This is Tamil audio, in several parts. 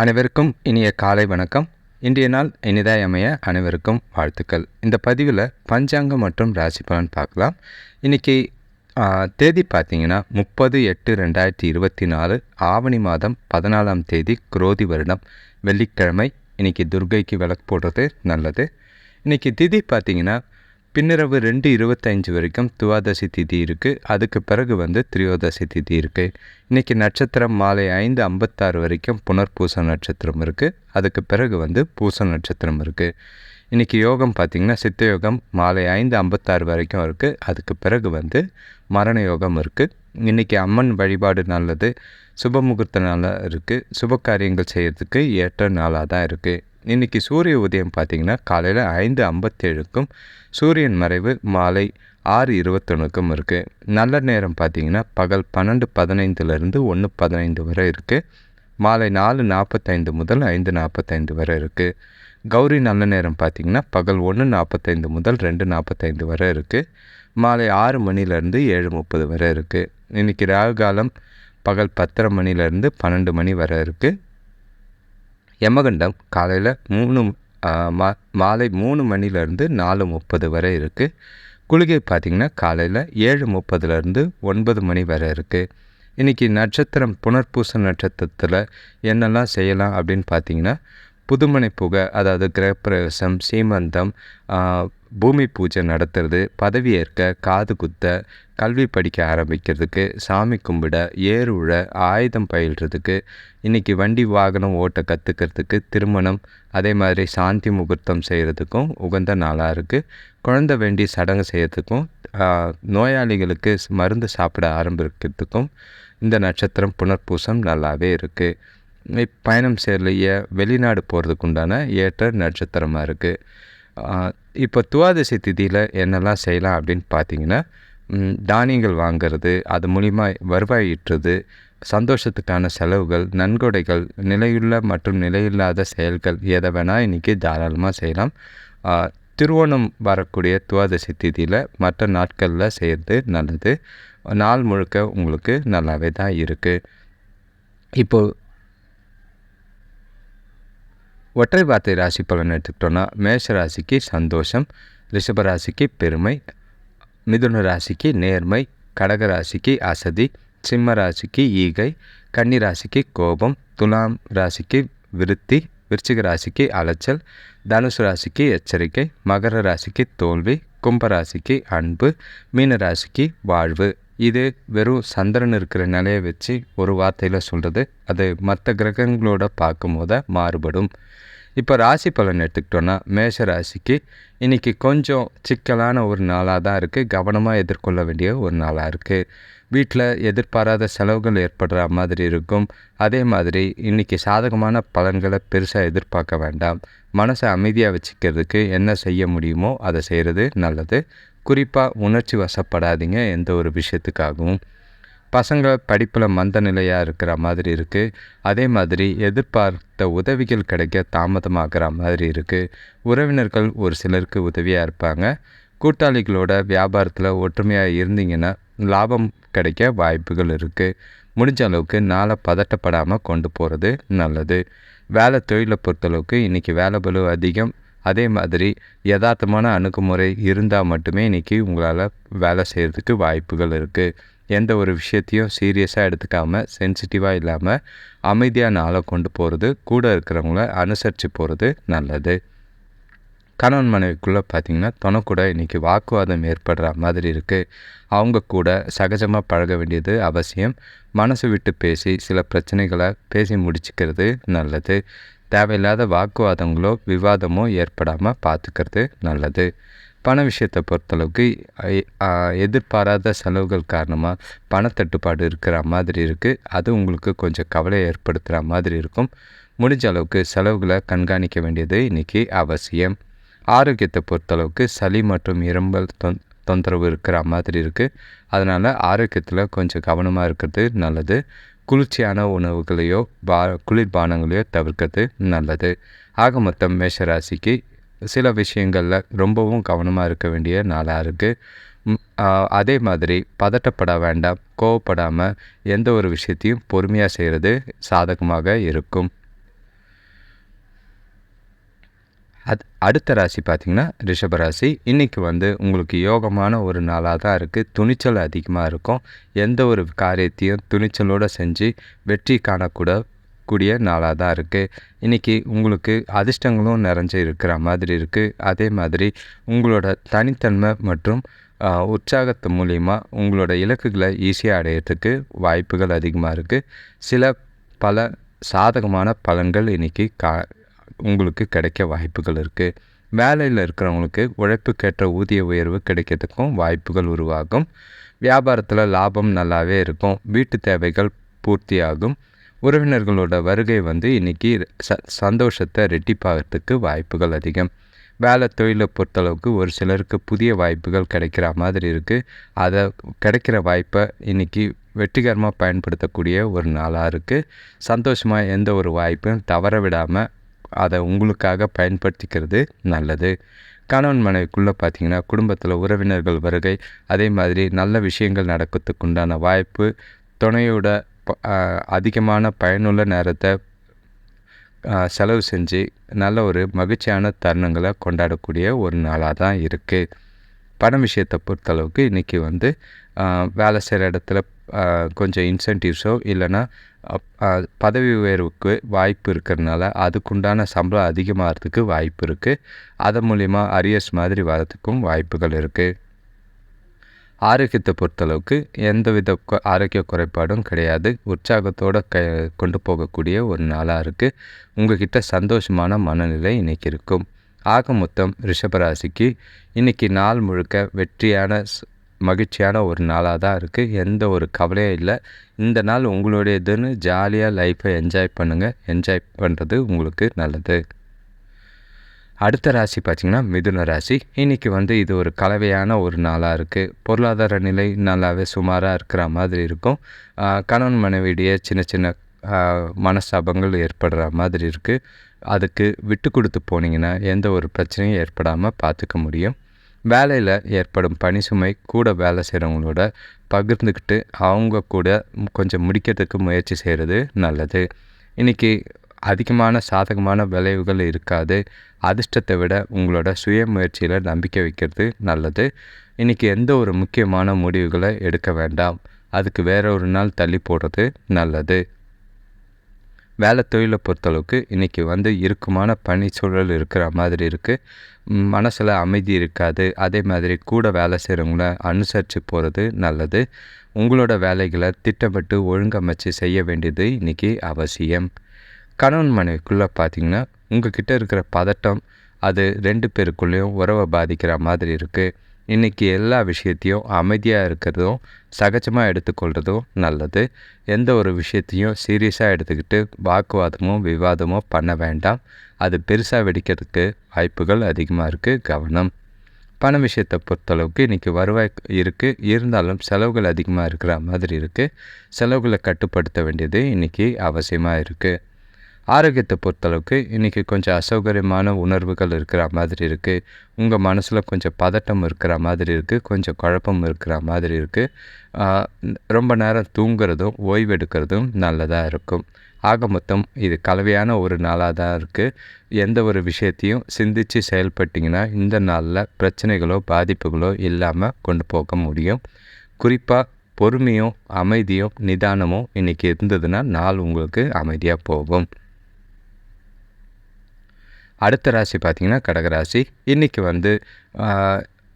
அனைவருக்கும் இனிய காலை வணக்கம். இன்றைய நாள் இனிதாய் அமைய அனைவருக்கும் வாழ்த்துக்கள். இந்த பதிவில் பஞ்சாங்கம் மற்றும் ராசி பலன் பார்க்கலாம். இன்றைக்கி தேதி பார்த்தீங்கன்னா முப்பது எட்டு ரெண்டாயிரத்தி இருபத்தி நாலு ஆவணி மாதம் பதினாலாம் தேதி குரோதி வருடம். வெள்ளிக்கிழமை இன்றைக்கி துர்கைக்கு விளக்கு போடுறது நல்லது. இன்றைக்கி திதி பார்த்தீங்கன்னா பின்னிரவு ரெண்டு இருபத்தஞ்சு வரைக்கும் துவாதசி திதி இருக்குது அதுக்கு பிறகு வந்து திரியோதசி திதி இருக்குது இன்றைக்கி நட்சத்திரம் மாலை ஐந்து ஐம்பத்தாறு வரைக்கும் புனர்பூச நட்சத்திரம் இருக்குது அதுக்கு பிறகு வந்து பூச நட்சத்திரம் இருக்குது இன்றைக்கி யோகம் பார்த்திங்கன்னா சித்த யோகம் மாலை ஐந்து ஐம்பத்தாறு வரைக்கும் இருக்குது அதுக்கு பிறகு வந்து மரண யோகம் இருக்குது இன்றைக்கி அம்மன் வழிபாடு நல்லது. சுப முகூர்த்த நாளாக இருக்குது சுப காரியங்கள் செய்கிறதுக்கு ஏற்ற நாளாக தான் இருக்குது இன்றைக்கி சூரிய உதயம் பார்த்திங்கன்னா காலையில் ஐந்து ஐம்பத்தேழுக்கும் சூரியன் மறைவு மாலை ஆறு இருபத்தொன்றுக்கும் இருக்குது நல்ல நேரம் பார்த்திங்கன்னா பகல் பன்னெண்டு பதினைந்துலேருந்து ஒன்று பதினைந்து வரை இருக்குது மாலை நாலு நாற்பத்தைந்து முதல் ஐந்து நாற்பத்தைந்து வரை இருக்குது கௌரி நல்ல நேரம் பார்த்திங்கன்னா பகல் ஒன்று நாற்பத்தைந்து முதல் ரெண்டு நாற்பத்தைந்து வரை இருக்குது மாலை ஆறு மணிலேருந்து ஏழு முப்பது வரை இருக்குது இன்றைக்கி ராகு காலம் பகல் பத்தரை மணிலேருந்து பன்னெண்டு மணி வரை இருக்குது யமகண்டம் காலையில் மூணு மா மாலை மூணு மணிலேருந்து நாலு முப்பது வரை இருக்குது குளிகை பார்த்திங்கன்னா காலையில் ஏழு முப்பதுலேருந்து ஒன்பது மணி வரை இருக்குது இன்றைக்கி நட்சத்திரம் புனர்பூச நட்சத்திரத்தில் என்னெல்லாம் செய்யலாம் அப்படின்னு பார்த்தீங்கன்னா புதுமனை புகை அதாவது கிரகப்பிரவேசம் சீமந்தம் பூமி பூஜை நடத்துறது பதவி ஏற்க காது குத்த கல்வி படிக்க ஆரம்பிக்கிறதுக்கு சாமி கும்பிட ஏர் உழ ஆயுதம் பயில்றதுக்கு இன்றைக்கி வண்டி வாகனம் ஓட்ட கற்றுக்கிறதுக்கு திருமணம் அதே மாதிரி சாந்தி முகூர்த்தம் செய்கிறதுக்கும் உகந்த நாளாக இருக்குது குழந்த வேண்டி சடங்கு செய்கிறதுக்கும் நோயாளிகளுக்கு மருந்து சாப்பிட ஆரம்பிக்கிறதுக்கும் இந்த நட்சத்திரம் புனர்பூசம் நல்லாவே இருக்குது பயணம் செய்யலைய வெளிநாடு போகிறதுக்கு உண்டான ஏற்ற நட்சத்திரமாக இருக்குது இப்போ துவாதசி திதியில் என்னெல்லாம் செய்யலாம் அப்படின்னு பார்த்தீங்கன்னா தானியங்கள் வாங்கிறது அது மூலிமா வருவாய் ஈட்டுறது சந்தோஷத்துக்கான செலவுகள் நன்கொடைகள் நிலையுள்ள மற்றும் நிலையில்லாத செயல்கள் எதை வேணால் இன்றைக்கி தாராளமாக செய்யலாம். திருவோணம் வரக்கூடிய துவாதசி திதியில் மற்ற நாட்களில் செய்கிறது நல்லது. நாள் முழுக்க உங்களுக்கு நல்லாவே தான் இருக்குது இப்போது ஒற்றை வார்த்தை ராசி பலன் எடுத்துக்கிட்டோன்னா மேஷ ராசிக்கு சந்தோஷம் ரிஷப ராசிக்கு பெருமை மிதுன ராசிக்கு நேர்மை கடக ராசிக்கு அசதி சிம்ம ராசிக்கு ஈகை கன்னி ராசிக்கு கோபம் துலாம் ராசிக்கு விருத்தி விருச்சிக ராசிக்கு அலைச்சல் தனுசு ராசிக்கு எச்சரிக்கை மகர ராசிக்கு தோல்வி கும்ப ராசிக்கு அன்பு மீன ராசிக்கு வாழ்வு. இது வெறும் சந்திரன் இருக்கிற நிலையை வச்சு ஒரு வார்த்தையில் சொல்கிறது அது மற்ற கிரகங்களோட பார்க்கும் போத மாறுபடும். இப்போ ராசி பலன் எடுத்துக்கிட்டோன்னா மேஷ ராசிக்கு இன்றைக்கி கொஞ்சம் சிக்கலான ஒரு நாளாக தான் இருக்குது கவனமாக எதிர்கொள்ள வேண்டிய ஒரு நாளாக இருக்குது வீட்டில் எதிர்பாராத செலவுகள் ஏற்படுற மாதிரி இருக்கும். அதே மாதிரி இன்றைக்கி சாதகமான பலன்களை பெருசாக எதிர்பார்க்க வேண்டாம். மனசை அமைதியாக வச்சுக்கிறதுக்கு என்ன செய்ய முடியுமோ அதை செய்கிறது நல்லது. குறிப்பாக உணர்ச்சி வசப்படாதீங்க எந்த ஒரு விஷயத்துக்காகவும். பசங்க படிப்பில் மந்த நிலையாக இருக்கிற மாதிரி இருக்குது அதே மாதிரி எதிர்பார்த்த உதவிகள் கிடைக்க தாமதமாகிற மாதிரி இருக்குது உறவினர்கள் ஒரு சிலருக்கு உதவியாக இருப்பாங்க. கூட்டாளிகளோட வியாபாரத்தில் ஒற்றுமையாக இருந்தீங்கன்னா லாபம் கிடைக்க வாய்ப்புகள் இருக்குது முடிஞ்ச அளவுக்கு நாளை பதட்டப்படாமல் கொண்டு போகிறது நல்லது. வேலை தொழிலை பொறுத்தளவுக்கு இன்றைக்கி வேலை பலு அதிகம். அதே மாதிரி யதார்த்தமான அணுகுமுறை இருந்தால் மட்டுமே இன்றைக்கி உங்களால் வேலை செய்கிறதுக்கு வாய்ப்புகள் இருக்குது எந்த ஒரு விஷயத்தையும் சீரியஸாக எடுத்துக்காமல் சென்சிட்டிவாக இல்லாமல் அமைதியாக நாளை கொண்டு போகிறது கூட இருக்கிறவங்கள அனுசரித்து போகிறது நல்லது. கணவன் மனைவிக்குள்ளே பார்த்திங்கன்னா தொணக்கூட இன்றைக்கி வாக்குவாதம் ஏற்படுற மாதிரி இருக்குது அவங்க கூட சகஜமாக பழக வேண்டியது அவசியம். மனசு விட்டு பேசி சில பிரச்சனைகளை பேசி முடிச்சுக்கிறது நல்லது. தேவையில்லாத வாக்குவாதங்களோ விவாதமோ ஏற்படாமல் பார்த்துக்கிறது நல்லது. பண விஷயத்தை பொறுத்தளவுக்கு எதிர்பாராத செலவுகள் காரணமாக பணத்தட்டுப்பாடு இருக்கிற மாதிரி இருக்குது அது உங்களுக்கு கொஞ்சம் கவலை ஏற்படுத்துகிற மாதிரி இருக்கும். முடிஞ்ச அளவுக்கு செலவுகளை கண்காணிக்க வேண்டியது இன்றைக்கி அவசியம். ஆரோக்கியத்தை பொறுத்தளவுக்கு சளி மற்றும் இரும்பல் தொந் தொந்தரவு இருக்கிற மாதிரி இருக்குது அதனால் ஆரோக்கியத்தில் கொஞ்சம் கவனமாக இருக்கிறது நல்லது. குளிர்ச்சியான உணவுகளையோ பா குளிர்பானங்களையோ தவிர்க்கிறது நல்லது. ஆக மொத்தம் மேஷராசிக்கு சில விஷயங்களில் ரொம்பவும் கவனமாக இருக்க வேண்டிய நாளாக இருக்குது அதே மாதிரி பதட்டப்பட வேண்டாம் கோவப்படாமல் எந்த ஒரு விஷயத்தையும் பொறுமையாக செய்கிறது சாதகமாக இருக்கும். அத் அடுத்த ராசி பார்த்திங்கன்னா ரிஷபராசி இன்றைக்கி வந்து உங்களுக்கு யோகமான ஒரு நாளாக தான் இருக்குது துணிச்சல் அதிகமாக இருக்கும். எந்த ஒரு காரியத்தையும் துணிச்சலோடு செஞ்சு வெற்றி காணக்கூட கூடிய நாளாக தான் இருக்குது இன்றைக்கி உங்களுக்கு அதிர்ஷ்டங்களும் நிறைஞ்சு இருக்கிற மாதிரி இருக்குது அதே மாதிரி உங்களோட தனித்தன்மை மற்றும் உற்சாகத்து மூலிமா உங்களோட இலக்குகளை ஈஸியாக அடையிறதுக்கு வாய்ப்புகள் அதிகமாக இருக்குது சில பல சாதகமான பலன்கள் இன்றைக்கி கா உங்களுக்கு கிடைக்க வாய்ப்புகள் இருக்குது வேலையில் இருக்கிறவங்களுக்கு உழைப்புக்கேற்ற ஊதிய உயர்வு கிடைக்கிறதுக்கும் வாய்ப்புகள் உருவாகும். வியாபாரத்தில் லாபம் நல்லாவே இருக்கும். வீட்டு தேவைகள் பூர்த்தியாகும். உறவினர்களோட வருகை வந்து இன்றைக்கி ச சந்தோஷத்தை ரெட்டிப்பாகிறதுக்கு வாய்ப்புகள் அதிகம். வேலை தொழிலை பொறுத்தளவுக்கு ஒரு சிலருக்கு புதிய வாய்ப்புகள் கிடைக்கிற மாதிரி இருக்குது அதை கிடைக்கிற வாய்ப்பை இன்றைக்கி வெற்றிகரமாக பயன்படுத்தக்கூடிய ஒரு நாளாக இருக்குது சந்தோஷமாக எந்த ஒரு வாய்ப்பும் தவற விடாமல் அதை உங்களுக்காக பயன்படுத்திக்கிறது நல்லது. கணவன் மனைவிக்குள்ளே பார்த்தீங்கன்னா குடும்பத்தில் உறவினர்கள் வருகை அதே மாதிரி நல்ல விஷயங்கள் நடக்கிறதுக்கு உண்டான வாய்ப்பு துணையோட அதிகமான பயனுள்ள நேரத்தை செலவு செஞ்சு நல்ல ஒரு மகிழ்ச்சியான தருணங்களை கொண்டாடக்கூடிய ஒரு நாளாக தான் இருக்குது பணம் விஷயத்தை பொறுத்தளவுக்கு இன்றைக்கி வந்து வேலை செய்கிற இடத்துல கொஞ்சம் இன்சென்டிவ்ஸோ இல்லைன்னா பதவி உயர்வுக்கு வாய்ப்பு இருக்கிறதுனால அதுக்குண்டான சம்பளம் அதிகமாகிறதுக்கு வாய்ப்பு இருக்குது அதன் மூலிமா அரியர்ஸ் மாதிரி வரதுக்கும் வாய்ப்புகள் இருக்குது ஆரோக்கியத்தை பொறுத்தளவுக்கு எந்தவித ஆரோக்கிய குறைபாடும் கிடையாது. உற்சாகத்தோடு க கொண்டு போகக்கூடிய ஒரு நாளாக இருக்குது உங்ககிட்ட சந்தோஷமான மனநிலை இன்றைக்கி இருக்கும். ஆக மொத்தம் ரிஷபராசிக்கு இன்றைக்கி நாள் முழுக்க வெற்றியான மகிழ்ச்சியான ஒரு நாளாக தான் இருக்குது எந்த ஒரு கவலையும் இல்லை. இந்த நாள் உங்களுடையதுன்னு ஜாலியாக லைஃப்பை என்ஜாய் பண்ணுங்கள் என்ஜாய் பண்ணுறது உங்களுக்கு நல்லது. அடுத்த ராசி பார்த்திங்கன்னா மிதுன ராசி. இன்றைக்கி வந்து இது ஒரு கலவையான ஒரு நாளாக இருக்குது பொருளாதார நிலை நல்லாவே சுமாராக இருக்கிற மாதிரி இருக்கும். கணவன் மனைவிடைய சின்ன சின்ன மனஸ்தாபங்கள் ஏற்படுற மாதிரி இருக்குது அதுக்கு விட்டு கொடுத்து போனீங்கன்னா எந்த ஒரு பிரச்சனையும் ஏற்படாமல் பார்த்துக்க முடியும். வேலையில் ஏற்படும் பணி சுமை கூட வேலை செய்கிறவங்களோட பகிர்ந்துக்கிட்டு அவங்க கூட கொஞ்சம் முடிக்கிறதுக்கு முயற்சி செய்கிறது நல்லது. இன்றைக்கி அதிகமான சாதகமான விளைவுகள் இருக்காது. அதிர்ஷ்டத்தை விட உங்களோட சுய முயற்சியில் நம்பிக்கை வைக்கிறது நல்லது. இன்றைக்கி எந்த ஒரு முக்கியமான முடிவுகளை எடுக்க வேண்டாம். அதுக்கு வேற ஒரு நாள் தள்ளி போடுறது நல்லது. வேலை தொழிலை பொறுத்தளவுக்கு இன்றைக்கி வந்து இறுக்கமான பணி சூழல் இருக்கிற மாதிரி இருக்குது மனசில் அமைதி இருக்காது. அதே மாதிரி கூட வேலை செய்கிறவங்கள அனுசரித்து போகிறது நல்லது. உங்களோட வேலைகளை திட்டமிட்டு ஒழுங்கமைச்சு செய்ய வேண்டியது இன்றைக்கி அவசியம். கணவன் மனைவிக்குள்ளே பார்த்தீங்கன்னா உங்ககிட்ட இருக்கிற பதட்டம் அது ரெண்டு பேருக்குள்ளேயும் உறவை பாதிக்கிற மாதிரி இருக்குது இன்றைக்கி எல்லா விஷயத்தையும் அமைதியாக இருக்கிறதும் சகஜமாக எடுத்துக்கொள்கிறதும் நல்லது. எந்த ஒரு விஷயத்தையும் சீரியஸாக எடுத்துக்கிட்டு வாக்குவாதமோ விவாதமும் பண்ண வேண்டாம். அது பெருசாக வெடிக்கிறதுக்கு வாய்ப்புகள் அதிகமாக இருக்குது கவனம். பண விஷயத்தை பொறுத்தளவுக்கு இன்றைக்கி வருவாய் இருக்குது இருந்தாலும் செலவுகள் அதிகமாக இருக்கிற மாதிரி இருக்குது செலவுகளை கட்டுப்படுத்த வேண்டியது இன்றைக்கி அவசியமாக இருக்குது ஆரோக்கியத்தை பொறுத்தளவுக்கு இன்றைக்கி கொஞ்சம் அசௌகரியமான உணர்வுகள் இருக்கிற மாதிரி இருக்குது உங்கள் மனசில் கொஞ்சம் பதட்டம் இருக்கிற மாதிரி இருக்குது கொஞ்சம் குழப்பம் இருக்கிற மாதிரி இருக்குது ரொம்ப நேரம் தூங்குறதும் ஓய்வெடுக்கிறதும் நல்லதாக இருக்கும். ஆக மொத்தம் இது கலவையான ஒரு நாளாக தான் இருக்குது எந்த ஒரு விஷயத்தையும் சிந்தித்து செயல்பட்டிங்கன்னா இந்த நாளில் பிரச்சனைகளோ பாதிப்புகளோ இல்லாமல் கொண்டு போக முடியும். குறிப்பாக பொறுமையும் அமைதியும் நிதானமும் இன்றைக்கி இருந்ததுன்னா நாள் உங்களுக்கு அமைதியாக போகும். அடுத்த ராசி பார்த்திங்கன்னா கடகராசி இன்றைக்கி வந்து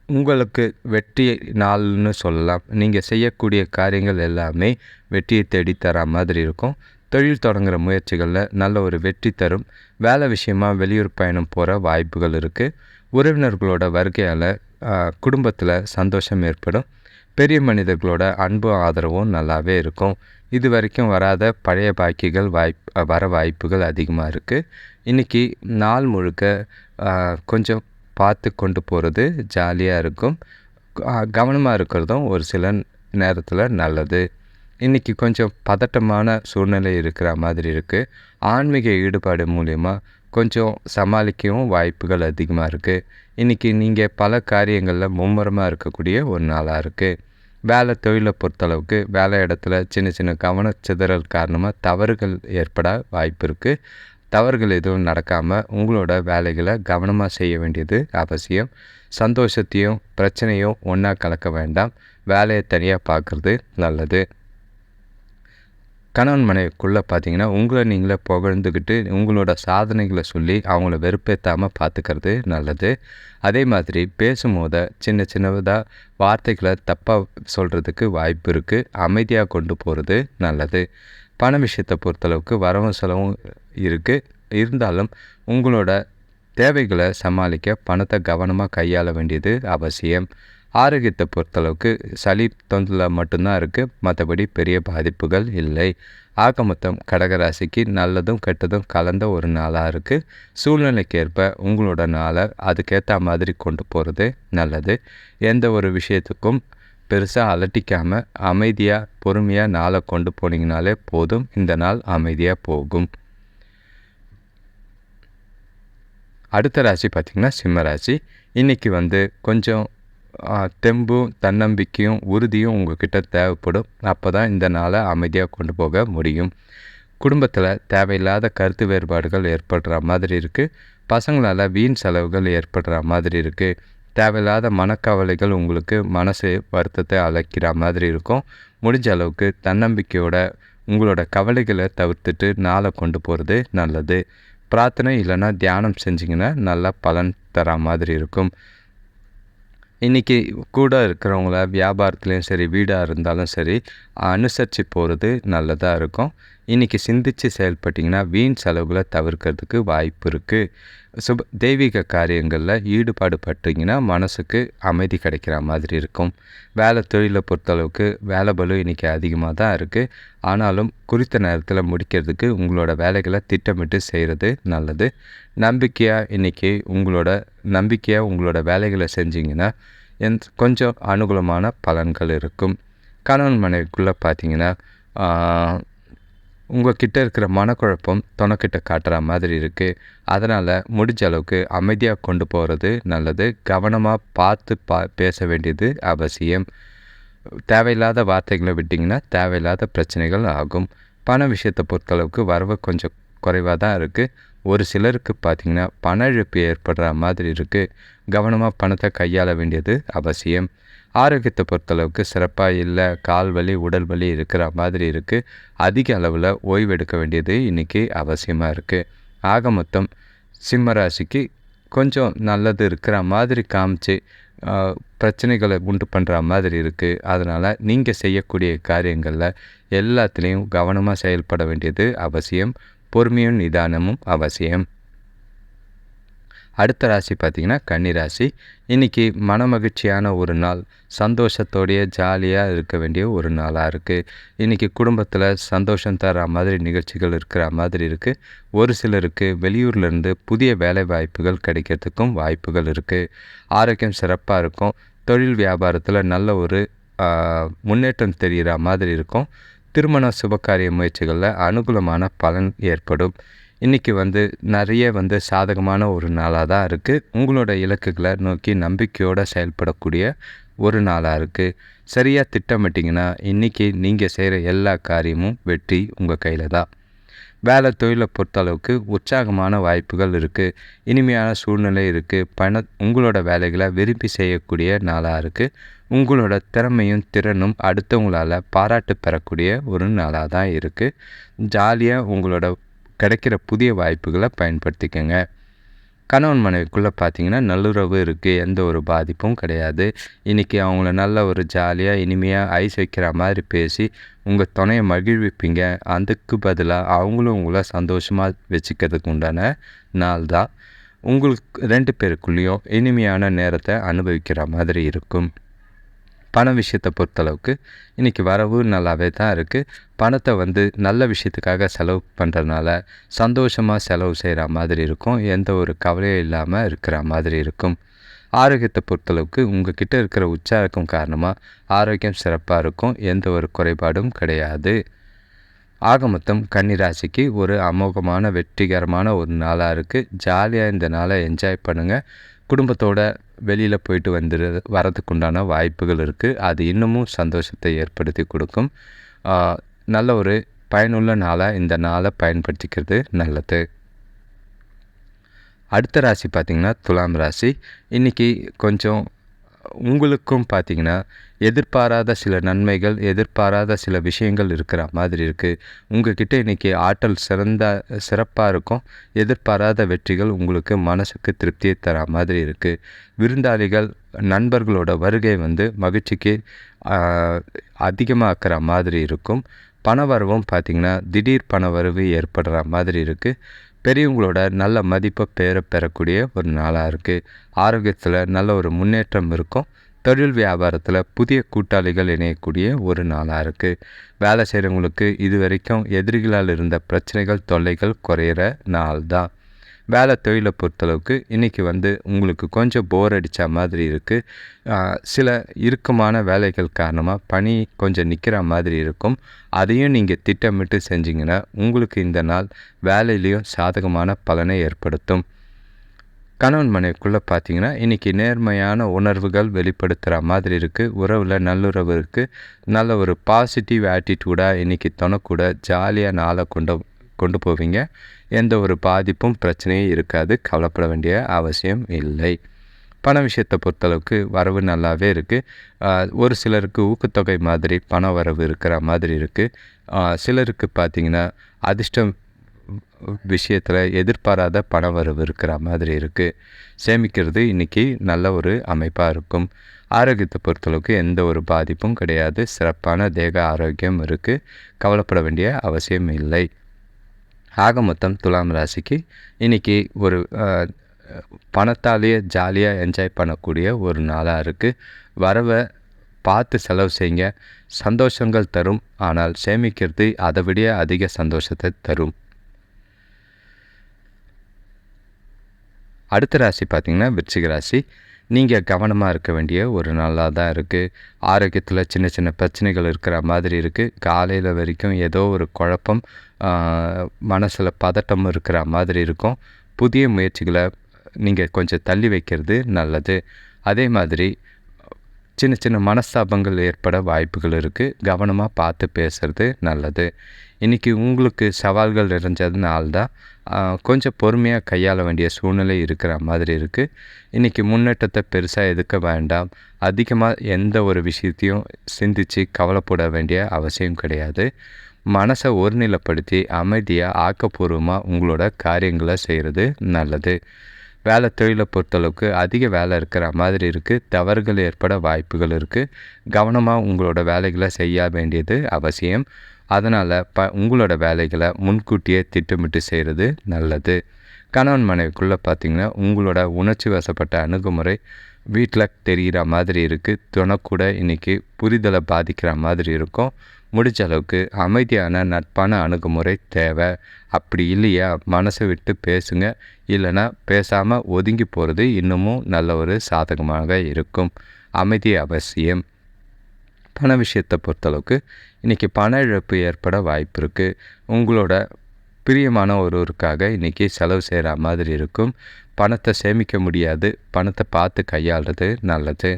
உங்களுக்கு வெற்றி நாள்னு சொல்லலாம். நீங்கள் செய்யக்கூடிய காரியங்கள் எல்லாமே வெற்றியை தேடி தர மாதிரி இருக்கும். தொழில் தொடங்குகிற முயற்சிகளில் நல்ல ஒரு வெற்றி தரும். வேலை விஷயமாக வெளியூர் பயணம் போகிற வாய்ப்புகள் இருக்குது உறவினர்களோட வருகையால் குடும்பத்தில் சந்தோஷம் ஏற்படும். பெரிய மனிதர்களோட அன்பு ஆதரவும் நல்லாவே இருக்கும். இது வரைக்கும் வராத பழைய பாக்கிகள் வாய்ப் வர வாய்ப்புகள் அதிகமாக இருக்குது இன்றைக்கி நாள் முழுக்க கொஞ்சம் பார்த்து கொண்டு போகிறது ஜாலியாக இருக்கும். கவனமாக இருக்கிறதும் ஒரு சில நேரத்தில் நல்லது. இன்றைக்கி கொஞ்சம் பதட்டமான சூழ்நிலை இருக்கிற மாதிரி இருக்குது ஆன்மீக ஈடுபாடு மூலயமா கொஞ்சம் சமாளிக்கவும் வாய்ப்புகள் அதிகமாக இருக்குது இன்றைக்கி நீங்கள் பல காரியங்களில் மும்முரமாக இருக்கக்கூடிய ஒரு நாளாக இருக்குது வேலை தொழிலை பொறுத்தளவுக்கு வேலை இடத்துல சின்ன சின்ன கவனச்சிதறல் காரணமாக தவறுகள் ஏற்பட வாய்ப்பு இருக்குது தவறுகள் எதுவும் நடக்காமல் உங்களோட வேலைகளை கவனமாக செய்ய வேண்டியது அவசியம். சந்தோஷத்தையும் பிரச்சனையும் ஒன்றா கலக்க வேண்டாம். வேலையை தனியாக பார்க்குறது நல்லது. கணவன் மனைவிக்குள்ளே பார்த்தீங்கன்னா உங்களை நீங்களே புகழ்ந்துக்கிட்டு உங்களோட சாதனைகளை சொல்லி அவங்கள வெறுப்பேற்றாமல் பார்த்துக்கிறது நல்லது. அதே மாதிரி பேசும்போது சின்ன சின்னதாக வார்த்தைகளை தப்பாக சொல்கிறதுக்கு வாய்ப்பு இருக்குது அமைதியாக கொண்டு போகிறது நல்லது. பண விஷயத்தை பொறுத்தளவுக்கு வரவும் செலவும் இருக்குது இருந்தாலும் உங்களோட தேவைகளை சமாளிக்க பணத்தை கவனமாக கையாள வேண்டியது அவசியம். ஆரோக்கியத்தை பொறுத்தளவுக்கு சளி தொந்தில் மட்டும்தான் இருக்குது மற்றபடி பெரிய பாதிப்புகள் இல்லை. ஆக மொத்தம் கடகராசிக்கு நல்லதும் கெட்டதும் கலந்த ஒரு நாளாக இருக்குது சூழ்நிலைக்கேற்ப உங்களோட நாளை அதுக்கேற்ற மாதிரி கொண்டு போகிறது நல்லது. எந்த ஒரு விஷயத்துக்கும் பெருசாக அலட்டிக்காமல் அமைதியாக பொறுமையாக நாளை கொண்டு போனீங்கனாலே போதும். இந்த நாள் அமைதியாக போகும். அடுத்த ராசி பார்த்திங்கன்னா சிம்ம ராசி. இன்றைக்கி வந்து கொஞ்சம் தெம்பும் தன்னம்பிக்கையும் உறுதியும் உங்கள்கிட்ட தேவைப்படும். அப்போ தான் இந்த நாளை அமைதியாக கொண்டு போக முடியும். குடும்பத்தில் தேவையில்லாத கருத்து வேறுபாடுகள் ஏற்படுற மாதிரி இருக்குது பசங்களால் வீண் செலவுகள் ஏற்படுற மாதிரி இருக்குது தேவையில்லாத மனக்கவலைகள் உங்களுக்கு மனசு வருத்தத்தை அழைக்கிற மாதிரி இருக்கும். முடிஞ்ச அளவுக்கு தன்னம்பிக்கையோட உங்களோட கவலைகளை தவிர்த்துட்டு நாளை கொண்டு போகிறது நல்லது. பிரார்த்தனை இல்லைன்னா தியானம் செஞ்சிங்கன்னா நல்லா பலன் தர மாதிரி இருக்கும். இன்றைக்கி கூட இருக்கிறவங்கள வியாபாரத்துலேயும் சரி வீடாக இருந்தாலும் சரி அனுசரித்து போகிறது நல்லதாக இருக்கும். இன்றைக்கி சிந்தித்து செயல்பட்டிங்கன்னா வீண் செலவுகளை தவிர்க்கிறதுக்கு வாய்ப்பு இருக்குது சுப தெய்வீக காரியங்களில் ஈடுபாடு பட்டிங்கன்னா மனசுக்கு அமைதி கிடைக்கிற மாதிரி இருக்கும். வேலை தொழிலை பொறுத்தளவுக்கு வேலை பலு இன்றைக்கி அதிகமாக தான் இருக்குது ஆனாலும் குறித்த நேரத்தில் முடிக்கிறதுக்கு உங்களோட வேலைகளை திட்டமிட்டு செய்கிறது நல்லது. நம்பிக்கையாக இன்றைக்கி உங்களோட நம்பிக்கையாக உங்களோட வேலைகளை செஞ்சிங்கன்னா என் கொஞ்சம் அனுகூலமான பலன்கள் இருக்கும். கணவன் மனைவிக்குள்ளே பார்த்தீங்கன்னா உங்கக்கிட்ட இருக்கிற மனக்குழப்பம் தொணக்கிட்ட காட்டுற மாதிரி இருக்குது அதனால் முடிஞ்ச அளவுக்கு அமைதியாக கொண்டு போகிறது நல்லது. கவனமாக பார்த்து பா பேச வேண்டியது அவசியம். தேவையில்லாத வார்த்தைகளை விட்டிங்கன்னா தேவையில்லாத பிரச்சனைகள் ஆகும். பண விஷயத்தை பொறுத்தளவுக்கு வரவு கொஞ்சம் குறைவாக தான் இருக்குது ஒரு சிலருக்கு பார்த்திங்கன்னா பண இழப்பு ஏற்படுற மாதிரி இருக்குது கவனமாக பணத்தை கையாள வேண்டியது அவசியம். ஆரோக்கியத்தை பொறுத்தளவுக்கு சிறப்பாக இல்லை கால் வலி உடல் வலி இருக்கிற மாதிரி இருக்குது அதிக அளவில் ஓய்வெடுக்க வேண்டியது இன்றைக்கி அவசியமாக இருக்குது ஆக மொத்தம் சிம்ம ராசிக்கு கொஞ்சம் நல்லது இருக்கிற மாதிரி காமிச்சு பிரச்சனைகளை உண்டு பண்ணுற மாதிரி இருக்குது அதனால் நீங்கள் செய்யக்கூடிய காரியங்களில் எல்லாத்துலேயும் கவனமாக செயல்பட வேண்டியது அவசியம். பொறுமையும் நிதானமும் அவசியம். அடுத்த ராசி பார்த்திங்கன்னா கன்னிராசி இன்றைக்கி மனமகிழ்ச்சியான ஒரு நாள். சந்தோஷத்தோடைய ஜாலியாக இருக்க வேண்டிய ஒரு நாளாக இருக்குது இன்றைக்கி குடும்பத்தில் சந்தோஷம் தர மாதிரி நிகழ்ச்சிகள் இருக்கிற மாதிரி இருக்குது ஒரு சிலருக்கு வெளியூர்லேருந்து புதிய வேலை வாய்ப்புகள் கிடைக்கிறதுக்கும் வாய்ப்புகள் இருக்குது ஆரோக்கியம் சிறப்பாக இருக்கும். தொழில் வியாபாரத்தில் நல்ல ஒரு முன்னேற்றம் தெரிகிற மாதிரி இருக்கும். திருமண சுபகாரிய முயற்சிகளில் அனுகூலமான பலன் ஏற்படும். இன்றைக்கி வந்து நிறைய வந்து சாதகமான ஒரு நாளாக தான் இருக்குது உங்களோட இலக்குகளை நோக்கி நம்பிக்கையோடு செயல்படக்கூடிய ஒரு நாளாக இருக்குது சரியாக திட்டமிட்டிங்கன்னா இன்றைக்கி நீங்கள் செய்கிற எல்லா காரியமும் வெற்றி உங்கள் கையில் தான். வேலை தொழிலை பொறுத்தளவுக்கு உற்சாகமான வாய்ப்புகள் இருக்குது இனிமையான சூழ்நிலை இருக்குது பண உங்களோட வேலைகளை விரும்பி செய்யக்கூடிய நாளாக இருக்குது உங்களோட திறமையும் திறனும் அடுத்தவங்களால் பாராட்டு பெறக்கூடிய ஒரு நாளாக தான் இருக்குது ஜாலியாக உங்களோட கிடைக்கிற புதிய வாய்ப்புகளை பயன்படுத்திக்கோங்க. கணவன் மனைவிக்குள்ளே பார்த்தீங்கன்னா நல்லுறவு இருக்குது எந்த ஒரு பாதிப்பும் கிடையாது. இன்றைக்கி அவங்கள நல்ல ஒரு ஜாலியாக இனிமையாக ஐஸ் வைக்கிற மாதிரி பேசி உங்கள் துணையை மகிழ்விப்பீங்க. அதுக்கு பதிலாக அவங்களும் உங்களை சந்தோஷமாக வச்சுக்கிறதுக்கு உண்டான நாள் தான். உங்களுக்கு ரெண்டு பேருக்குள்ளேயும் இனிமையான நேரத்தை அனுபவிக்கிற மாதிரி இருக்கும். பண விஷயத்தை பொறுத்தளவுக்கு இன்றைக்கி வரவு நல்லாவே தான் இருக்குது பணத்தை வந்து நல்ல விஷயத்துக்காக செலவு பண்ணுறதுனால சந்தோஷமாக செலவு செய்கிற மாதிரி இருக்கும். எந்த ஒரு கவலையும் இல்லாமல் இருக்கிற மாதிரி இருக்கும். ஆரோக்கியத்தை பொறுத்தளவுக்கு உங்கள் கிட்டே இருக்கிற உற்சாகம் காரணமாக ஆரோக்கியம் சிறப்பாக இருக்கும். எந்த ஒரு குறைபாடும் கிடையாது. ஆக மொத்தம் கன்னிராசிக்கு ஒரு அமோகமான வெற்றிகரமான ஒரு நாளாக இருக்குது ஜாலியாக இந்த நாளை என்ஜாய் பண்ணுங்கள் குடும்பத்தோடு வெளியில் போயிட்டு வந்துரு வரதுக்கு உண்டான வாய்ப்புகள் இருக்குது அது இன்னமும் சந்தோஷத்தை ஏற்படுத்தி கொடுக்கும். நல்ல ஒரு பயனுள்ள நாளாக இந்த நாளை பயன்படுத்திக்கிறது நல்லது. அடுத்த ராசி பார்த்திங்கன்னா துலாம் ராசி. இன்றைக்கி கொஞ்சம் உங்களுக்கும் பார்த்திங்கன்னா எதிர்பாராத சில நன்மைகள் எதிர்பாராத சில விஷயங்கள் இருக்கிற மாதிரி இருக்குது உங்ககிட்ட இன்றைக்கி ஆற்றல் சிறந்த சிறப்பாக இருக்கும். எதிர்பாராத வெற்றிகள் உங்களுக்கு மனசுக்கு திருப்தியை தர மாதிரி இருக்குது விருந்தாளிகள் நண்பர்களோட வருகை வந்து மகிழ்ச்சிக்கு அதிகமாக்குற மாதிரி இருக்கும். பணவரவும் பார்த்திங்கன்னா திடீர் பணவரவு ஏற்படுற மாதிரி இருக்குது பெரியவங்களோட நல்ல மதிப்பை பெயரை பெறக்கூடிய ஒரு நாளாக இருக்குது ஆரோக்கியத்தில் நல்ல ஒரு முன்னேற்றம் இருக்கும். தொழில் வியாபாரத்தில் புதிய கூட்டாளிகள் இணையக்கூடிய ஒரு நாளாக இருக்குது வேலை செய்கிறவங்களுக்கு இது வரைக்கும் எதிரிகளால் இருந்த பிரச்சனைகள் தொல்லைகள் குறையிற நாள் தான் வேலை தொழிலை பொறுத்தளவுக்கு இன்றைக்கி வந்து உங்களுக்கு கொஞ்சம் போர் அடித்த மாதிரி இருக்குது சில இறுக்கமான வேலைகள் காரணமாக பனி கொஞ்சம் நிற்கிற மாதிரி இருக்கும். அதையும் நீங்கள் திட்டமிட்டு செஞ்சிங்கன்னா உங்களுக்கு இந்த நாள் வேலையிலையும் சாதகமான பலனை ஏற்படுத்தும். கணவன் மனைவிக்குள்ளே பார்த்தீங்கன்னா இன்றைக்கி நேர்மையான உணர்வுகள் வெளிப்படுத்துகிற மாதிரி இருக்குது உறவில் நல்லுறவு இருக்குது நல்ல ஒரு பாசிட்டிவ் ஆட்டிடியூடாக இன்றைக்கி தொணக்கூட ஜாலியாக நாளை கொண்டு கொண்டு போவீங்க. எந்த ஒரு பாதிப்பும் பிரச்சனையும் இருக்காது. கவலைப்பட வேண்டிய அவசியம் இல்லை. பண விஷயத்தை பொறுத்தளவுக்கு வரவு நல்லாவே இருக்குது ஒரு சிலருக்கு ஊக்கத்தொகை மாதிரி பண வரவு இருக்கிற மாதிரி இருக்குது சிலருக்கு பார்த்திங்கன்னா அதிர்ஷ்டம் விஷயத்தில் எதிர்பாராத பண வரவு இருக்கிற மாதிரி இருக்குது சேமிக்கிறது இன்றைக்கி நல்ல ஒரு அமைப்பாக இருக்கும். ஆரோக்கியத்தை பொறுத்தளவுக்கு எந்த ஒரு பாதிப்பும் கிடையாது. சிறப்பான தேக ஆரோக்கியம் இருக்குது கவலைப்பட வேண்டிய அவசியம் இல்லை. ஆக மொத்தம் துலாம் ராசிக்கு இன்றைக்கி ஒரு பணத்தாலேயே ஜாலியாக என்ஜாய் பண்ணக்கூடிய ஒரு நாளாக இருக்குது வரவை பார்த்து செலவு செய்யுங்க சந்தோஷங்கள் தரும். ஆனால் சேமிக்கிறது அதை விட அதிக சந்தோஷத்தை தரும். அடுத்த ராசி பார்த்திங்கன்னா விருச்சிக ராசி. நீங்கள் கவனமாக இருக்க வேண்டிய ஒரு நாளாக தான் இருக்குது ஆரோக்கியத்தில் சின்ன சின்ன பிரச்சனைகள் இருக்கிற மாதிரி இருக்குது காலையில் வரைக்கும் ஏதோ ஒரு குழப்பம் மனசில் பதட்டம் இருக்கிற மாதிரி இருக்கும். புதிய முயற்சிகளை நீங்கள் கொஞ்சம் தள்ளி வைக்கிறது நல்லது. அதே மாதிரி சின்ன சின்ன மனஸ்தாபங்கள் ஏற்பட வாய்ப்புகள் இருக்குது கவனமாக பார்த்து பேசுகிறது நல்லது. இன்றைக்கி உங்களுக்கு சவால்கள் நிறைஞ்சதுனால தான் கொஞ்சம் பொறுமையாக கையாள வேண்டிய சூழ்நிலை இருக்கிற மாதிரி இருக்குது இன்றைக்கி முன்னேற்றத்தை பெருசாக எதுக்க வேண்டாம். அதிகமாக எந்த ஒரு விஷயத்தையும் சிந்தித்து கவலைப்பட வேண்டிய அவசியம் கிடையாது. மனசை ஒருநிலைப்படுத்தி அமைதியாக ஆக்கப்பூர்வமாக உங்களோட காரியங்களை செய்கிறது நல்லது. வேலை தொழிலை பொறுத்தளவுக்கு அதிக வேலை இருக்கிற மாதிரி இருக்குது தவறுகள் ஏற்பட வாய்ப்புகள் இருக்குது கவனமாக உங்களோட வேலைகளை செய்ய வேண்டியது அவசியம். அதனால் ப உங்களோட வேலைகளை முன்கூட்டியே திட்டமிட்டு செய்கிறது நல்லது. கணவன் மனைவிக்குள்ளே பார்த்திங்கன்னா உங்களோட உணர்ச்சி வசப்பட்ட அணுகுமுறை வீட்டில் தெரிகிற மாதிரி இருக்குது துணக்கூட இன்றைக்கி புரிதலை பாதிக்கிற மாதிரி இருக்கும். முடிச்ச அளவுக்கு அமைதியான நட்பான அணுகுமுறை தேவை. அப்படி இல்லையா? மனசை விட்டு பேசுங்க. இல்லைன்னா பேசாமல் ஒதுங்கி போகிறது இன்னமும் நல்ல ஒரு சாதகமாக இருக்கும். அமைதி அவசியம். பண விஷயத்தை பொறுத்தளவுக்கு இன்றைக்கி பண இழப்பு ஏற்பட வாய்ப்பு இருக்குது உங்களோட பிரியமான ஒருவருக்காக இன்றைக்கி செலவு செய்கிற மாதிரி இருக்கும். பணத்தை சேமிக்க முடியாது. பணத்தை பார்த்து கையாளுறது நல்லது.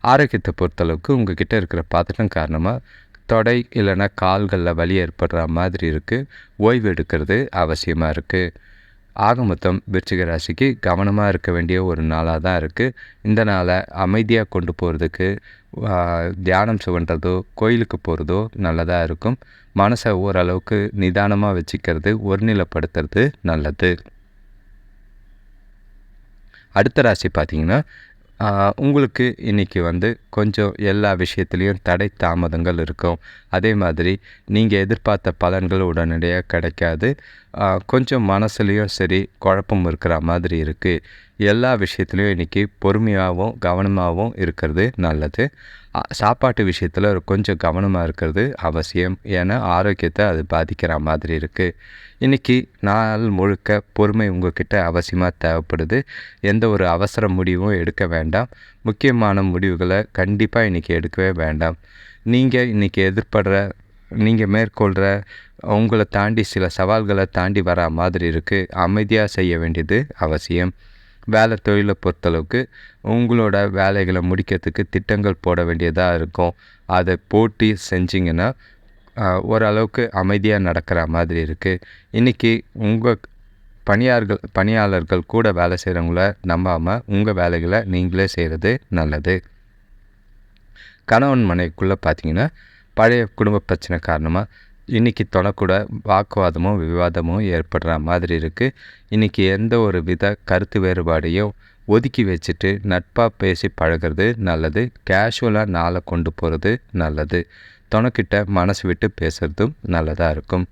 ஆரோக்கியத்தை பொறுத்தளவுக்கு உங்கள் கிட்டே இருக்கிற பாத்திரம் காரணமாக தொடை இல்லைன்னா கால்களில் வலி ஏற்படுற மாதிரி இருக்குது ஓய்வு எடுக்கிறது அவசியமாக இருக்குது ஆக மொத்தம் விருச்சிக ராசிக்கு கவனமாக இருக்க வேண்டிய ஒரு நாளாக தான் இருக்குது இந்த நாளை அமைதியாக கொண்டு போகிறதுக்கு தியானம் சுகன்றதோ கோயிலுக்கு போகிறதோ நல்லதாக இருக்கும். மனசை ஓரளவுக்கு நிதானமாக வச்சுக்கிறது ஒருநிலைப்படுத்துறது நல்லது. அடுத்த ராசி பார்த்திங்கன்னா உங்களுக்கு இன்றைக்கி வந்து கொஞ்சம் எல்லா விஷயத்துலேயும் தடை தாமதங்கள் இருக்கும். அதே மாதிரி நீங்கள் எதிர்பார்த்த பலன்கள் உடனடியாக கிடைக்காது. கொஞ்சம் மனசுலேயும் சரி குழப்பம் இருக்கிற மாதிரி இருக்குது எல்லா விஷயத்துலையும் இன்றைக்கி பொறுமையாகவும் கவனமாகவும் இருக்கிறது நல்லது. சாப்பாட்டு விஷயத்தில் கொஞ்சம் கவனமாக இருக்கிறது அவசியம். ஏன்னா ஆரோக்கியத்தை அது பாதிக்கிற மாதிரி இருக்குது இன்றைக்கி நாள் முழுக்க பொறுமை உங்கள்கிட்ட அவசியமாக தேவைப்படுது. எந்த ஒரு அவசர முடிவும் எடுக்க வேண்டாம். முக்கியமான முடிவுகளை கண்டிப்பாக இன்றைக்கி எடுக்கவே வேண்டாம். நீங்கள் இன்றைக்கி எதிர்படுற நீங்கள் மேற்கொள்கிற உங்களை தாண்டி சில சவால்களை தாண்டி வர மாதிரி இருக்குது அமைதியாக செய்ய வேண்டியது அவசியம். வேலை தொழிலை பொறுத்தளவுக்கு உங்களோட வேலைகளை முடிக்கிறதுக்கு திட்டங்கள் போட வேண்டியதாக இருக்கும். அதை போட்டி செஞ்சிங்கன்னா ஓரளவுக்கு அமைதியாக நடக்கிற மாதிரி இருக்குது இன்றைக்கி உங்கள் பணியார்கள் பணியாளர்கள் கூட வேலை செய்கிறவங்கள நம்பாமல் உங்கள் வேலைகளை நீங்களே செய்கிறது நல்லது. கணவன் மனைவிக்குள்ளே பார்த்தீங்கன்னா பழைய குடும்ப பிரச்சனை காரணமாக இன்றைக்கி தொடக்கூட வாக்குவாதமும் விவாதமும் ஏற்படுற மாதிரி இருக்குது இன்றைக்கி எந்த ஒரு வித கருத்து வேறுபாடையும் ஒதுக்கி வச்சுட்டு நட்பாக பேசி பழகிறது நல்லது. கேஷுவலாக நாளை கொண்டு போகிறது நல்லது. துணைக்கிட்ட மனசு விட்டு பேசுகிறதும் நல்லதாக இருக்கும்.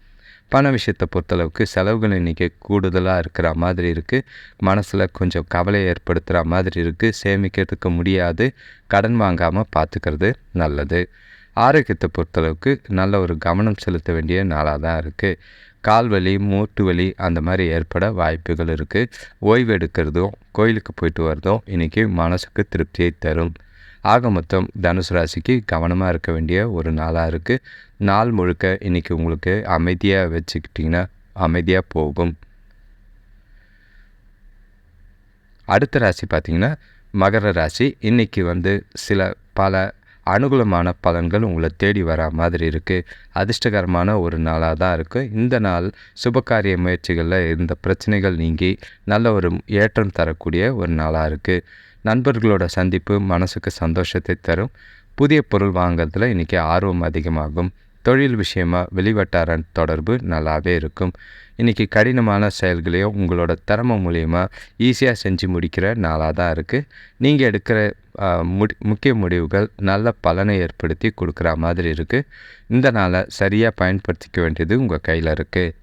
பண விஷயத்தை பொறுத்தளவுக்கு செலவுகள் இன்றைக்கி கூடுதலாக இருக்கிற மாதிரி இருக்குது மனசில் கொஞ்சம் கவலை ஏற்படுத்துகிற மாதிரி இருக்குது சேமிக்கிறதுக்கு முடியாது. கடன் வாங்காமல் பார்த்துக்கிறது நல்லது. ஆரோக்கியத்தை பொறுத்தளவுக்கு நல்ல ஒரு கவனம் செலுத்த வேண்டிய நாளாக தான் இருக்குது கால் வலி மூட்டு வலி அந்த மாதிரி ஏற்பட வாய்ப்புகள் இருக்குது ஓய்வு எடுக்கிறதும் கோயிலுக்கு போயிட்டு வரதும் இன்றைக்கி மனசுக்கு திருப்தியை தரும். ஆக மொத்தம் தனுசு ராசிக்கு கவனமாக இருக்க வேண்டிய ஒரு நாளாக இருக்குது நாள் முழுக்க இன்றைக்கி உங்களுக்கு அமைதியாக வச்சுக்கிட்டிங்கன்னா அமைதியாக போகும். அடுத்த ராசி பார்த்திங்கன்னா மகர ராசி. இன்றைக்கி வந்து சில பல அனுகூலமான பலன்கள் உங்களை தேடி வர மாதிரி இருக்குது அதிர்ஷ்டகரமான ஒரு நாளாக தான் இருக்குது இந்த நாள் சுபகாரிய முயற்சிகளில் இருந்த பிரச்சனைகள் நீங்கி நல்ல ஒரு ஏற்றம் தரக்கூடிய ஒரு நாளாக இருக்குது நண்பர்களோட சந்திப்பு மனசுக்கு சந்தோஷத்தை தரும். புதிய பொருள் வாங்கிறதுல இன்றைக்கி ஆர்வம் அதிகமாகும். தொழில் விஷயமாக வெளிவட்டார தொடர்பு நல்லாவே இருக்கும். இன்றைக்கி கடினமான செயல்களையும் உங்களோட திறமை மூலியமாக ஈஸியாக செஞ்சு முடிக்கிற நாளாக தான் இருக்குது நீங்கள் எடுக்கிற முடி முக்கிய முடிவுகள் நல்ல பலனை ஏற்படுத்தி கொடுக்குற மாதிரி இருக்குது இந்த நாளை சரியாக பயன்படுத்திக்க வேண்டியது உங்கள் கையில் இருக்குது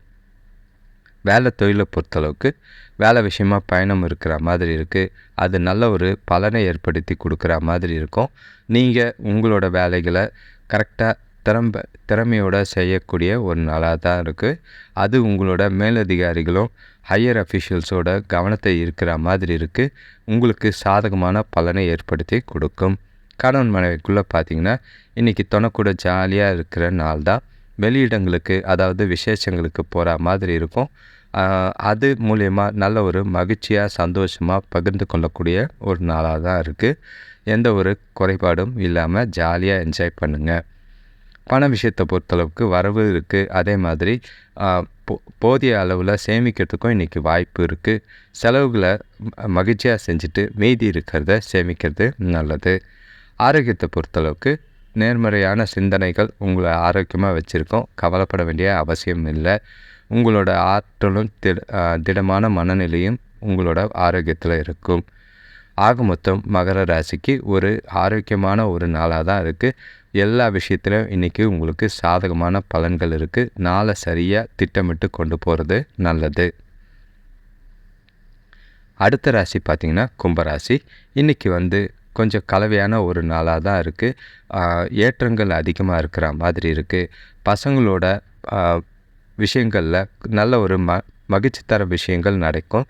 வேலை தொழிலை பொறுத்தளவுக்கு வேலை விஷயமாக பயணம் இருக்கிற மாதிரி இருக்குது அது நல்ல ஒரு பலனை ஏற்படுத்தி கொடுக்குற மாதிரி இருக்கும். நீங்கள் உங்களோட வேலைகளை கரெக்டாக திறம்ப திறமையோட செய்யக்கூடிய ஒரு நாளாக தான் இருக்குது அது உங்களோட மேலதிகாரிகளும் ஹையர் அஃபிஷியல்ஸோட கவனத்தை இருக்கிற மாதிரி இருக்குது உங்களுக்கு சாதகமான பலனை ஏற்படுத்தி கொடுக்கும். கணவன் மனைவிக்குள்ளே பார்த்தீங்கன்னா இன்றைக்கி தொணக்கூட ஜாலியாக இருக்கிற நாள் தான். வெளியிடங்களுக்கு அதாவது விசேஷங்களுக்கு போகிற மாதிரி இருக்கும். அது மூலயமா நல்ல ஒரு மகிழ்ச்சியாக சந்தோஷமாக பகிர்ந்து கொள்ளக்கூடிய ஒரு நாளாக தான் இருக்குது எந்த ஒரு குறைபாடும் இல்லாமல் ஜாலியாக என்ஜாய் பண்ணுங்கள் பண விஷயத்தை பொறுத்தளவுக்கு வரவு இருக்குது அதே மாதிரி போ போதிய அளவில் சேமிக்கிறதுக்கும் இன்றைக்கி வாய்ப்பு இருக்குது செலவுகளை மகிழ்ச்சியாக செஞ்சுட்டு மீதி இருக்கிறத சேமிக்கிறது நல்லது. ஆரோக்கியத்தை பொறுத்தளவுக்கு நேர்மறையான சிந்தனைகள் உங்களை ஆரோக்கியமாக வச்சுருக்கோம். கவலைப்பட வேண்டிய அவசியம் இல்லை. உங்களோட ஆற்றலும் திட திடமான மனநிலையும் உங்களோட ஆரோக்கியத்தில் இருக்கும். ஆக மொத்தம் மகர ராசிக்கு ஒரு ஆரோக்கியமான ஒரு நாளாக தான் இருக்குது எல்லா விஷயத்துலையும் இன்றைக்கி உங்களுக்கு சாதகமான பலன்கள் இருக்குது நாளை சரியாக திட்டமிட்டு கொண்டு போகிறது நல்லது. அடுத்த ராசி பார்த்திங்கன்னா கும்பராசி. இன்றைக்கி வந்து கொஞ்சம் கலவையான ஒரு நாளாக தான் இருக்குது ஏற்றங்கள் அதிகமாக இருக்கிற மாதிரி இருக்குது பசங்களோட விஷயங்களில் நல்ல ஒரு ம மகிழ்ச்சி தர விஷயங்கள் நடக்கும்.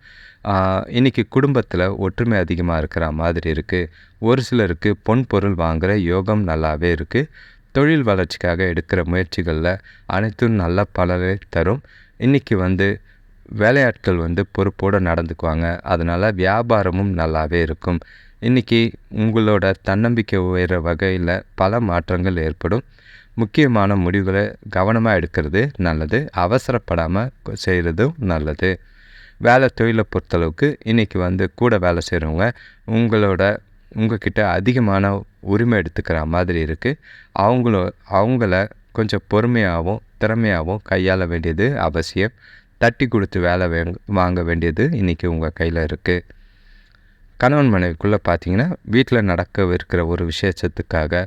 இன்றைக்கி குடும்பத்தில் ஒற்றுமை அதிகமாக இருக்கிற மாதிரி இருக்குது ஒரு சிலருக்கு பொன் பொருள் வாங்குகிற யோகம் நல்லாவே இருக்குது தொழில் வளர்ச்சிக்காக எடுக்கிற முயற்சிகளில் அனைத்தும் நல்ல பலனை தரும். இன்றைக்கி வந்து வேலையாட்கள் வந்து பொறுப்போடு நடந்துக்குவாங்க. அதனால் வியாபாரமும் நல்லாவே இருக்கும். இன்றைக்கி உங்களோட தன்னம்பிக்கை உயர வகையில் பல மாற்றங்கள் ஏற்படும். முக்கியமான முடிவுகளை கவனமாக எடுக்கிறது நல்லது. அவசரப்படாமல் செய்கிறதும் நல்லது. வேலை தொழிலை பொறுத்தளவுக்கு இன்றைக்கி வந்து கூட வேலை செய்கிறவங்க உங்களோட உங்ககிட்ட அதிகமான உரிமை எடுத்துக்கிற மாதிரி இருக்குது அவங்களோ அவங்கள கொஞ்சம் பொறுமையாகவும் திறமையாகவும் கையாள வேண்டியது அவசியம். தட்டி கொடுத்து வேலை வே வாங்க வேண்டியது இன்றைக்கி உங்கள் கையில் இருக்குது கணவன் மனைவிக்குள்ளே பார்த்தீங்கன்னா வீட்டில் நடக்க இருக்கிற ஒரு விசேஷத்துக்காக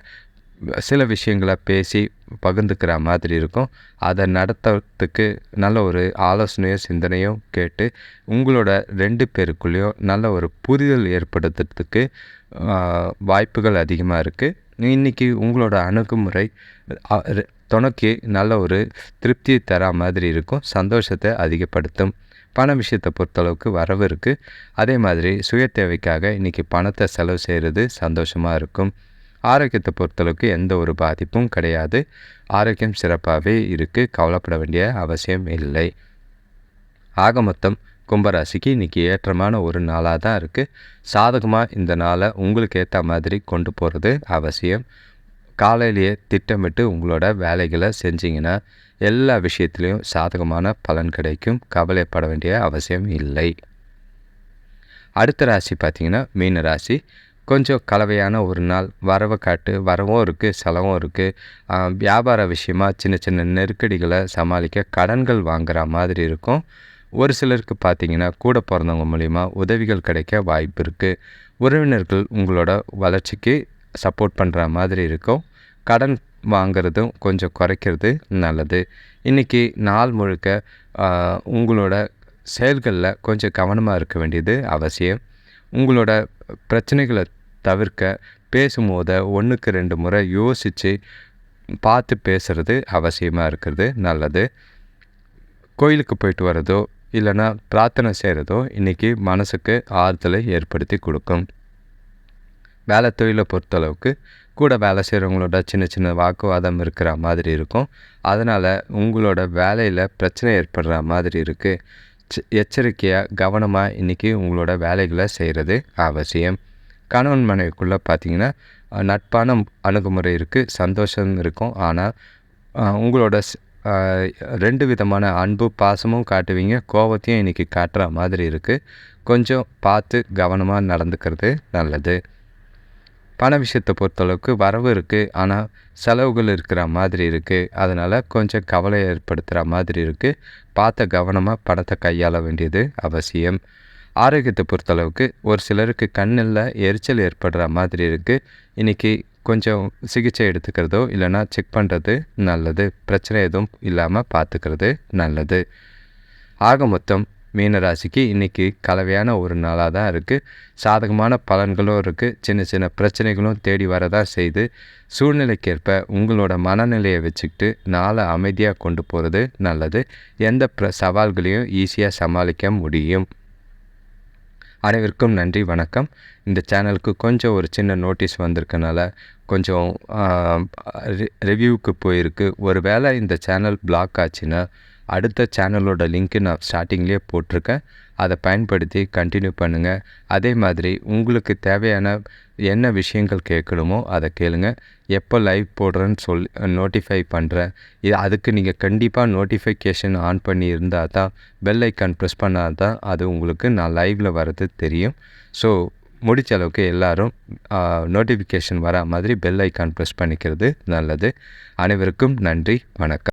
சில விஷயங்களை பேசி பகிர்ந்துக்கிற மாதிரி இருக்கும். அதை நடத்துறதுக்கு நல்ல ஒரு ஆலோசனையோ சிந்தனையோ கேட்டு உங்களோட ரெண்டு பேருக்குள்ளேயும் நல்ல ஒரு புரிதல் ஏற்படுத்துறதுக்கு வாய்ப்புகள் அதிகமாக இருக்குது இன்றைக்கி உங்களோட அணுகுமுறை துணக்கி நல்ல ஒரு திருப்தியை தர மாதிரி இருக்கும். சந்தோஷத்தை அதிகப்படுத்தும். பண விஷயத்தை பொறுத்தளவுக்கு வரவு இருக்குது அதே மாதிரி சுய தேவைக்காக இன்றைக்கி பணத்தை செலவு செய்கிறது சந்தோஷமாக இருக்கும். ஆரோக்கியத்தை பொறுத்தளவுக்கு எந்த ஒரு பாதிப்பும் கிடையாது. ஆரோக்கியம் சிறப்பாகவே இருக்குது கவலைப்பட வேண்டிய அவசியம் இல்லை. ஆக மொத்தம் கும்பராசிக்கு இன்றைக்கி ஏற்றமான ஒரு நாளாக தான் இருக்குது சாதகமாக இந்த நாளை உங்களுக்கு ஏற்ற மாதிரி கொண்டு போகிறது அவசியம். காலையிலேயே திட்டமிட்டு உங்களோட வேலைகளை செஞ்சிங்கன்னா எல்லா விஷயத்துலேயும் சாதகமான பலன் கிடைக்கும். கவலைப்பட வேண்டிய அவசியம் இல்லை. அடுத்த ராசி பார்த்திங்கன்னா மீன ராசி. கொஞ்சம் கலவையான ஒரு நாள். வரவை காட்டு வரவும் இருக்குது செலவும் இருக்குது வியாபார விஷயமா சின்ன சின்ன நெருக்கடிகளை சமாளிக்க கடன்கள் வாங்குகிற மாதிரி இருக்கும். ஒரு சிலருக்கு பார்த்தீங்கன்னா கூட பிறந்தவங்க மூலிமா உதவிகள் கிடைக்க வாய்ப்பு இருக்குது உறவினர்கள் உங்களோட வளர்ச்சிக்கு சப்போர்ட் பண்ணுற மாதிரி இருக்கும். கடன் வாங்கிறதும் கொஞ்சம் குறைக்கிறது நல்லது. இன்றைக்கி நாள் முழுக்க உங்களோட செயல்களில் கொஞ்சம் கவனமாக இருக்க வேண்டியது அவசியம். உங்களோட பிரச்சனைகளை தவிர்க்க பேசும்போது ஒன்றுக்கு ரெண்டு முறை யோசித்து பார்த்து பேசுகிறது அவசியமாக இருக்கிறது நல்லது. கோயிலுக்கு போயிட்டு வரதோ இல்லைன்னா பிரார்த்தனை செய்கிறதோ இன்றைக்கி மனசுக்கு ஆறுதலை ஏற்படுத்தி கொடுக்கும். வேலை தொழிலை பொறுத்தளவுக்கு கூட வேலை செய்கிறவங்களோட சின்ன சின்ன வாக்குவாதம் இருக்கிற மாதிரி இருக்கும். அதனால் உங்களோட வேலையில் பிரச்சனை ஏற்படுற மாதிரி இருக்குது எச்சரிக்கையாக கவனமாக இன்றைக்கி உங்களோட வேலைகளை செய்கிறது அவசியம். கணவன் மனைவிக்குள்ளே பார்த்தீங்கன்னா நட்பான அணுகுமுறை இருக்குது சந்தோஷம் இருக்கும். ஆனால் உங்களோட ரெண்டு விதமான அன்பு பாசமும் காட்டுவீங்க கோபத்தையும் இன்றைக்கி காட்டுற மாதிரி இருக்குது கொஞ்சம் பார்த்து கவனமாக நடந்துக்கிறது நல்லது. பண விஷயத்தை பொறுத்தளவுக்கு வரவு இருக்குது ஆனால் செலவுகள் இருக்கிற மாதிரி இருக்குது அதனால் கொஞ்சம் கவலை ஏற்படுத்துகிற மாதிரி இருக்குது பார்த்த கவனமாக பணத்தை கையாள வேண்டியது அவசியம். ஆரோக்கியத்தை பொறுத்தளவுக்கு ஒரு சிலருக்கு கண்ணில் எரிச்சல் ஏற்படுற மாதிரி இருக்குது இன்றைக்கி கொஞ்சம் சிகிச்சை எடுத்துக்கிறதோ இல்லைனா செக் பண்ணுறது நல்லது. பிரச்சனை எதுவும் இல்லாமல் பார்த்துக்கிறது நல்லது. ஆக மொத்தம் மீனராசிக்கு இன்றைக்கி கலவையான ஒரு நாளாக தான் இருக்குது சாதகமான பலன்களும் இருக்குது சின்ன சின்ன பிரச்சனைகளும் தேடி வரதான் செய்து சூழ்நிலைக்கேற்ப உங்களோட மனநிலையை வச்சுக்கிட்டு நாளை அமைதியாக கொண்டு போகிறது நல்லது. எந்த ப்ர சவால்களையும் ஈஸியாக சமாளிக்க முடியும். அனைவருக்கும் நன்றி வணக்கம். இந்த சேனலுக்கு கொஞ்சம் ஒரு சின்ன நோட்டீஸ் வந்திருக்கனால கொஞ்சம் ரிவ்யூவுக்கு போயிருக்கு. ஒரு வேளை இந்த சேனல் பிளாக் ஆச்சுன்னா அடுத்த சேனலோட லிங்க்கு நான் ஸ்டார்டிங்லேயே போட்டிருக்கேன். அதை பயன்படுத்தி கண்டினியூ பண்ணுங்கள் அதே மாதிரி உங்களுக்கு தேவையான என்ன விஷயங்கள் கேட்கணுமோ அதை கேளுங்க. எப்போ லைவ் போடுறேன்னு சொல் நோட்டிஃபை பண்ணுறேன் இது அதுக்கு நீங்கள் கண்டிப்பாக நோட்டிஃபிகேஷன் ஆன் பண்ணி இருந்தால் தான் பெல் ஐக்கான் ப்ரெஸ் பண்ணால் தான் அது உங்களுக்கு நான் லைவில் வர்றது தெரியும். ஸோ முடிச்ச அளவுக்கு எல்லோரும் நோட்டிஃபிகேஷன் வரா மாதிரி பெல் ஐக்கான் ப்ரெஸ் பண்ணிக்கிறது நல்லது. அனைவருக்கும் நன்றி வணக்கம்.